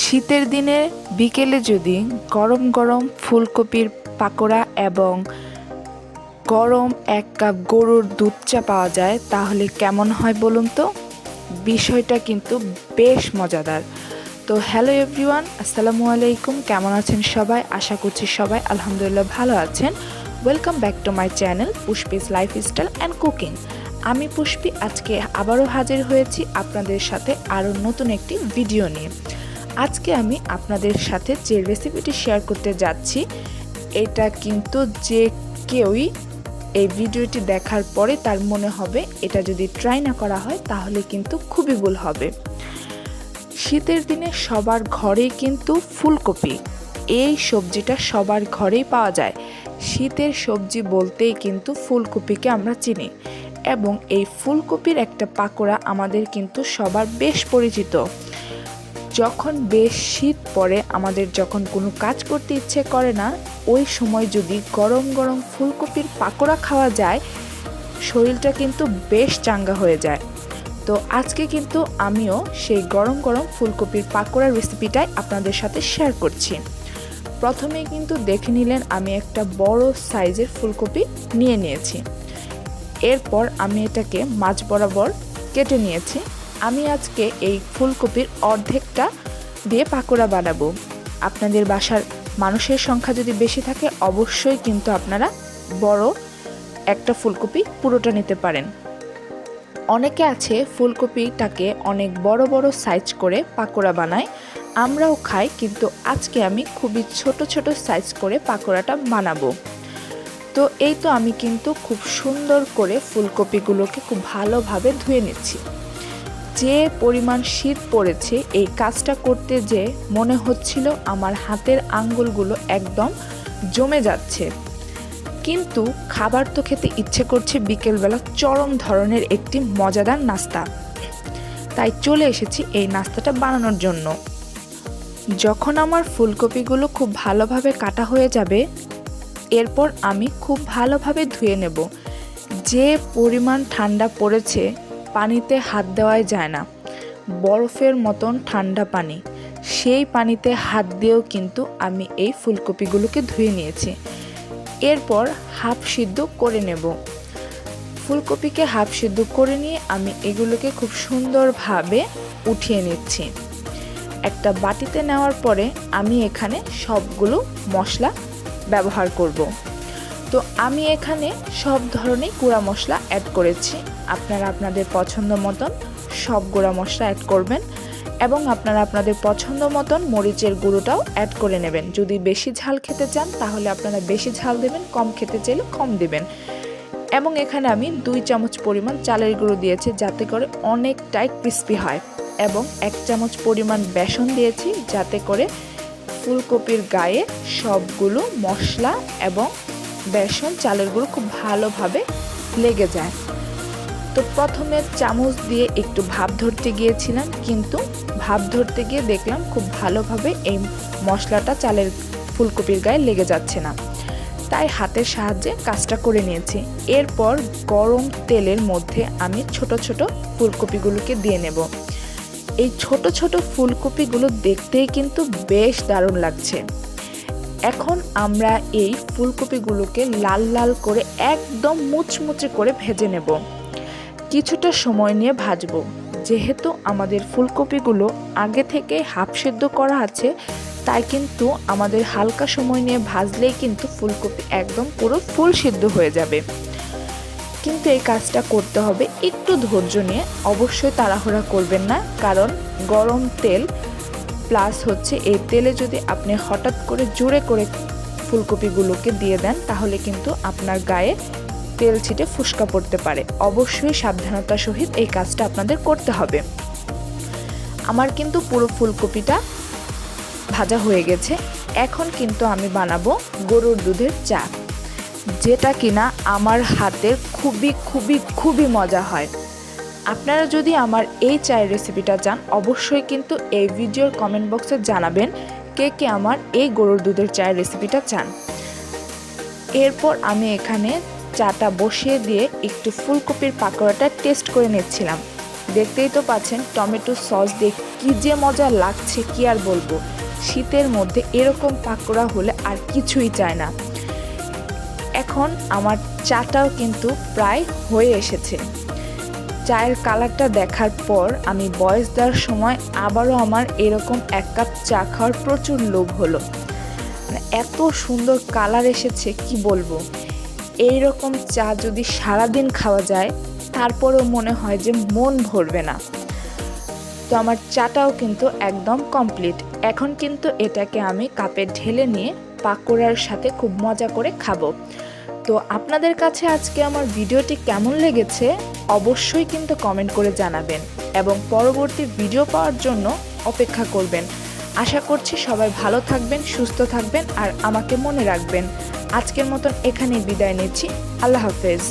শীতের দিনে বিকেলে যদি গরম গরম ফুলকপির পাকোড়া এবং গরম এক কাপ গরুর দুধ চা পাওয়া যায়, তাহলে কেমন হয় বলুন তো? বিষয়টা কিন্তু বেশ মজাদার। তো হ্যালো এভরিওয়ান, আসসালামু আলাইকুম। কেমন আছেন সবাই? আশা করছি সবাই আলহামদুলিল্লাহ ভালো আছেন। Welcome back to my channel Pushpi's lifestyle and cooking আমি পুষ্পি, আজকে আবারও হাজির হয়েছি আপনাদের সাথে আরও নতুন একটি ভিডিও নিয়ে। আজকে আমি আপনাদের সাথে যে রেসিপিটি শেয়ার করতে যাচ্ছি, এটা কিন্তু যে কেউই এই ভিডিওটি দেখার পরে তার মনে হবে, এটা যদি ট্রাই না করা হয়, তাহলে কিন্তু খুবই ভুল হবে। শীতের দিনে সবার ঘরেই কিন্তু ফুলকপি, এই সবজিটা সবার ঘরেই পাওয়া যায়। শীতের সবজি বলতেই কিন্তু ফুলকপিকে আমরা চিনি এবং এই ফুলকপির একটা পাকোড়া আমাদের কিন্তু সবার বেশ পরিচিত। যখন বেশ শীত পড়ে, আমাদের যখন কোনো কাজ করতে ইচ্ছে করে না, ওই সময় যদি গরম গরম ফুলকপির পাকোড়া খাওয়া যায়, শরীরটা কিন্তু বেশ চাঙ্গা হয়ে যায়। তো আজকে কিন্তু আমিও সেই গরম গরম ফুলকপির পাকোড়ার রেসিপিটাই আপনাদের সাথে শেয়ার করছি। প্রথমে কিন্তু দেখে নিলেন আমি একটা বড় সাইজের ফুলকপি নিয়ে নিয়েছি। এরপর আমি এটাকে মাছ বরাবর কেটে নিয়েছি। আমি আজকে এই ফুলকপির অর্ধেকটা দিয়ে পাকোড়া বানাবো। আপনাদের বাসার মানুষের সংখ্যা যদি বেশি থাকে, অবশ্যই কিন্তু আপনারা বড় একটা ফুলকপি পুরোটা নিতে পারেন। অনেকে আছে ফুলকপিটাকে অনেক বড় বড় সাইজ করে পাকোড়া বানায়। আমরাও খাই, কিন্তু আজকে আমি খুবই ছোট ছোট সাইজ করে পাকোড়াটা বানাবো। তো এই তো আমি কিন্তু খুব সুন্দর করে ফুলকপিগুলোকে খুব ভালোভাবে ধুয়ে নিচ্ছি। যে পরিমাণ শীত পড়েছে, এই কাজটা করতে যে মনে হচ্ছিল আমার হাতের আঙ্গুলগুলো একদম জমে যাচ্ছে। কিন্তু খাবার তো খেতে ইচ্ছে করছে বিকেলবেলা চরম ধরনের একটি মজাদার নাস্তা। তাই চলে এসেছি এই নাস্তাটা বানানোর জন্য। যখন আমার ফুলকপিগুলো খুব ভালোভাবে কাটা হয়ে যাবে, এরপর আমি খুব ভালোভাবে ধুয়ে নেব। যে পরিমাণ ঠান্ডা পড়েছে পানিতে হাত দেওয়াই যায় না। বরফের মতন ঠান্ডা পানি। সেই পানিতে হাত দিয়েও কিন্তু আমি এই ফুলকপিগুলোকে ধুয়ে নিয়েছি। এরপর হাফ সিদ্ধ করে নেব। ফুলকপিকে হাফ সিদ্ধ করে নিয়ে আমি এগুলোকে খুব সুন্দরভাবে উঠিয়ে নিচ্ছি। একটা বাটিতে নেওয়ার পরে আমি এখানে সবগুলো মশলা ব্যবহার করব। তো আমি এখানে সব ধরনের গুঁড়া মশলা অ্যাড করেছি। আপনারা আপনাদের পছন্দ মতন সব গুঁড়া মশলা অ্যাড করবেন এবং আপনারা আপনাদের পছন্দ মতন মরিচের গুঁড়োটাও অ্যাড করে নেবেন। যদি বেশি ঝাল খেতে চান, তাহলে আপনারা বেশি ঝাল দেবেন, কম খেতে চাইলে কম দেবেন। এবং এখানে আমি দুই চামচ পরিমাণ চালের গুঁড়ো দিয়েছি, যাতে করে অনেকটাই ক্রিস্পি হয়। এবং এক চামচ পরিমাণ বেসন দিয়েছি, যাতে করে ফুলকপির গায়ে সবগুলো মশলা এবং বেসন চালের গুঁড়ো খুব ভালোভাবে লেগে যায়। তো প্রথমে চামচ দিয়ে একটু ভাব ধরতে গিয়েছিলাম, কিন্তু ভাব ধরতে গিয়ে দেখলাম খুব ভালোভাবে এই মশলাটা চালের ফুলকপির গায়ে লেগে যাচ্ছে না। তাই হাতের সাহায্যে কাজটা করে নিয়েছি। এরপর গরম তেলের মধ্যে আমি ছোট ছোট ফুলকপিগুলোকে দিয়ে নেব। এই ছোট ছোট ফুলকপিগুলো দেখতেই কিন্তু বেশ দারুণ লাগছে। এখন আমরা এই ফুলকপিগুলোকে লাল লাল করে একদম মুচমুচে করে ভেজে নেব। কিছুটা সময় নিয়ে ভাজবো। যেহেতু আমাদের ফুলকপিগুলো আগে থেকে হাফ সেদ্ধ করা আছে, তাই কিন্তু আমাদের হালকা সময় নিয়ে ভাজলেই কিন্তু ফুলকপি একদম পুরো ফুল সিদ্ধ হয়ে যাবে। কিন্তু এই কাজটা করতে হবে একটু ধৈর্য নিয়ে। অবশ্যই তাড়াহুড়া করবেন না, কারণ গরম তেল প্লাস হচ্ছে এই তেলে যদি আপনি হঠাৎ করে জোরে করে ফুলকপিগুলোকে দিয়ে দেন, তাহলে কিন্তু আপনার গায়ে তেল ছিটে ফুসকা পড়তে পারে। অবশ্যই সাবধানতার সহিত এই কাজটা আপনাদের করতে হবে। আমার কিন্তু পুরো ফুলকপিটা ভাজা হয়ে গেছে। এখন কিন্তু আমি বানাবো গরুর দুধের চা। যেটা কিনা আমার হাতের খুবই খুবই খুবই মজা হয়। আপনারা যদি আমার এই চায়ের রেসিপিটা চান, অবশ্যই কিন্তু এই ভিডিওর কমেন্ট বক্সে জানাবেন কে কে আমার এই গরুর দুধের চায়ের রেসিপিটা চান। এরপর আমি এখানে চাটা বসিয়ে দিয়ে একটু ফুলকপির পাকোড়াটা টেস্ট করে নিচ্ছিলাম। দেখতেই তো পাচ্ছেন, টমেটো সস দিয়ে কী যে মজা লাগছে, কি আর বলব? শীতের মধ্যে এরকম পাকোড়া হলে আর কিছুই চায় না। এখন আমার চাটাও কিন্তু প্রায় হয়ে এসেছে। চায়ের কালারটা দেখার পর আমি বয়স দেওয়ার সময় আবারও আমার এরকম এক কাপ চা খাওয়ার প্রচুর লোভ হলো। মানে এত সুন্দর কালার এসেছে, কি বলব? এই রকম চা যদি সারাদিন খাওয়া যায়, তারপরেও মনে হয় যে মন ভরবে না। তো আমার চাটাও কিন্তু একদম কমপ্লিট এখন কিন্তু এটাকে আমি কাপে ঢেলে নিয়ে পাকোড়ার সাথে খুব মজা করে খাব। তো আপনাদের কাছে আজকে আমার ভিডিওটি কেমন লেগেছে অবশ্যই কিন্তু কমেন্ট করে জানাবেন এবং পরবর্তী ভিডিও পাওয়ার জন্য অপেক্ষা করবেন। আশা করছি সবাই ভালো থাকবেন, সুস্থ থাকবেন আর আমাকে মনে রাখবেন। আজকের মতন এখানেই বিদায় নিচ্ছি। আল্লাহ হাফেজ।